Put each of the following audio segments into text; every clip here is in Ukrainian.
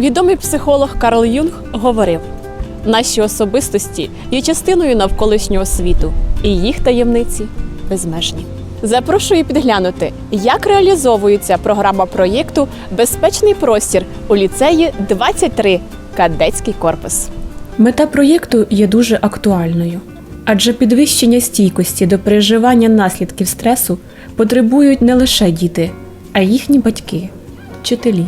Відомий психолог Карл Юнг говорив: наші особистості є частиною навколишнього світу, і їх таємниці безмежні. Запрошую підглянути, як реалізовується програма проєкту Безпечний простір у ліцеї 23 кадетський корпус. Мета проєкту є дуже актуальною, адже підвищення стійкості до переживання наслідків стресу потребують не лише діти, а їхні батьки, вчителі,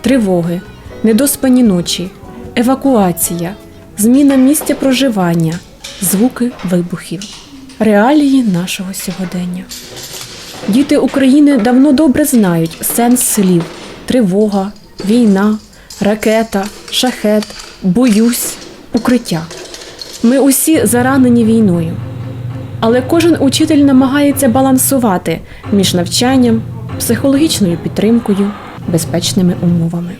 тривоги, недоспані ночі, евакуація, зміна місця проживання, звуки вибухів, реалії нашого сьогодення. Діти України давно добре знають сенс слів: тривога, війна, ракета, шахет, боюсь, укриття. Ми усі заранені війною. Але кожен учитель намагається балансувати між навчанням, психологічною підтримкою, безпечними умовами.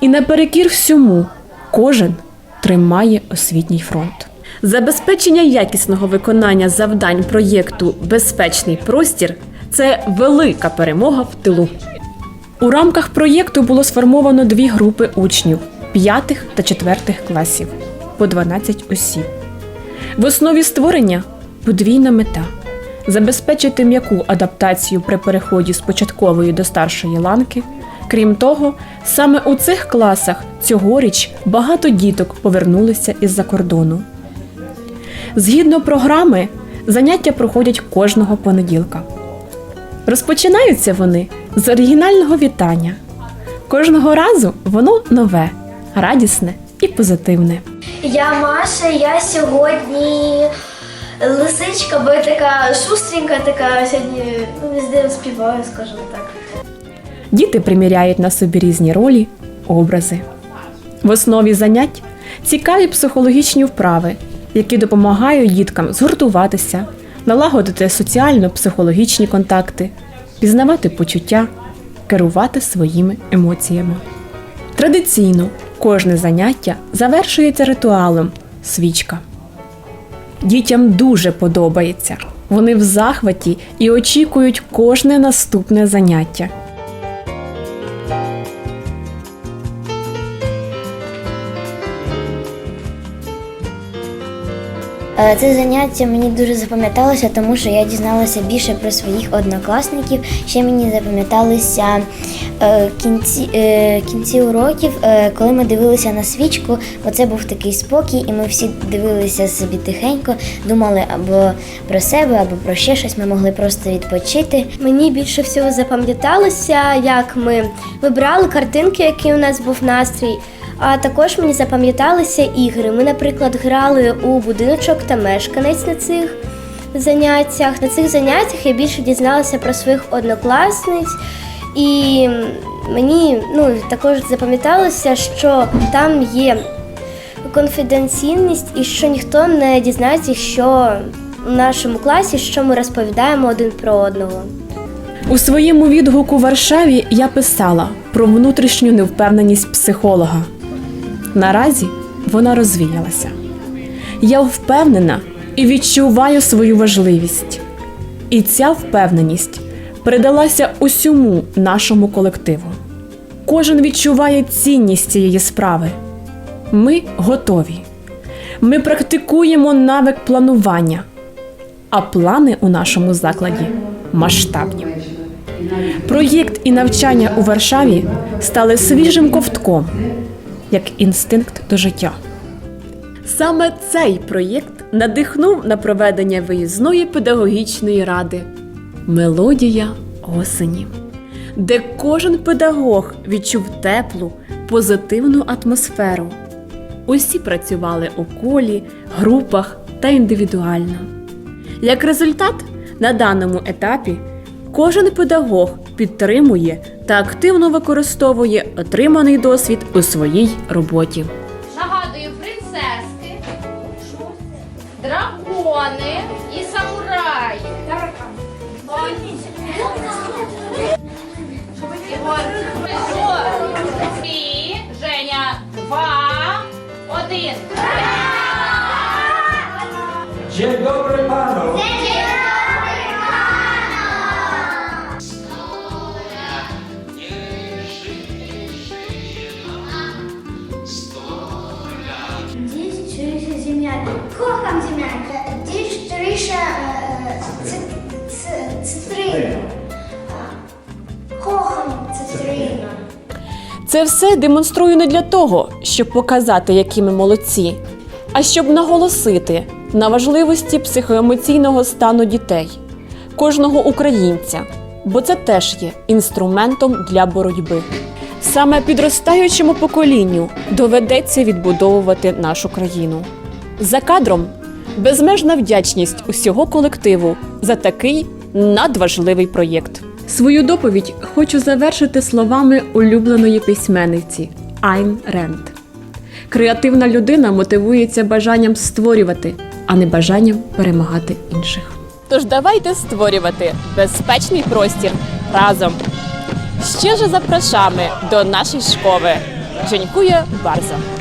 І наперекір всьому кожен тримає освітній фронт. Забезпечення якісного виконання завдань проєкту Безпечний простір це велика перемога в тилу. У рамках проєкту було сформовано дві групи учнів п'ятих та четвертих класів по 12 осіб. В основі створення подвійна мета забезпечити м'яку адаптацію при переході з початкової до старшої ланки. Крім того, саме у цих класах цьогоріч багато діток повернулися із-за кордону. Згідно програми, заняття проходять кожного понеділка. Розпочинаються вони з оригінального вітання. Кожного разу воно нове, радісне і позитивне. Я Маша, я сьогодні лисичка, бо я така шустренька, така сьогодні ну, везде співаю, скажімо так. Діти приміряють на собі різні ролі, образи. В основі занять цікаві психологічні вправи, які допомагають діткам згуртуватися, налагодити соціально-психологічні контакти, пізнавати почуття, керувати своїми емоціями. Традиційно кожне заняття завершується ритуалом свічка. Дітям дуже подобається. Вони в захваті і очікують кожне наступне заняття. Це заняття мені дуже запам'яталося, тому що я дізналася більше про своїх однокласників. Ще мені запам'яталися е, кінці, е, кінці уроків, е, коли ми дивилися на свічку, бо це був такий спокій, і ми всі дивилися собі тихенько, думали або про себе, або про ще щось. Ми могли просто відпочити. Мені більше всього запам'яталося, як ми вибирали картинки, який у нас був настрій. А також мені запам'яталися ігри. Ми, наприклад, грали у будиночок та мешканець на цих заняттях. На цих заняттях я більше дізналася про своїх однокласниць, і мені ну, також запам'яталося, що там є конфіденційність і що ніхто не дізнається, що в нашому класі, що ми розповідаємо один про одного. У своєму відгуку Варшаві я писала про внутрішню невпевненість психолога. Наразі вона розвіялася. Я впевнена і відчуваю свою важливість. І ця впевненість передалася усьому нашому колективу. Кожен відчуває цінність цієї справи. Ми готові. Ми практикуємо навик планування, а плани у нашому закладі масштабні. Проєкт і навчання у Варшаві стали свіжим ковтком, як інстинкт до життя. Саме цей проєкт надихнув на проведення виїзної педагогічної ради Мелодія осені, де кожен педагог відчув теплу, позитивну атмосферу. Усі працювали у колі, групах та індивідуально. Як результат, на даному етапі кожен педагог підтримує та активно використовує отриманий досвід у своїй роботі. Нагадую, принцески, дракони і самураї. Три, Женя, два, один. Dzień dobry panu! Це все демонструю не для того, щоб показати, які ми молодці, а щоб наголосити на важливості психоемоційного стану дітей, кожного українця, бо це теж є інструментом для боротьби. Саме підростаючому поколінню доведеться відбудовувати нашу країну. За кадром безмежна вдячність усього колективу за такий надважливий проєкт. Свою доповідь хочу завершити словами улюбленої письменниці Айн Ренд. Креативна людина мотивується бажанням створювати, а не бажанням перемагати інших. Тож давайте створювати безпечний простір разом. Ще ж запрошamy до нашої школи. Женькує Барза.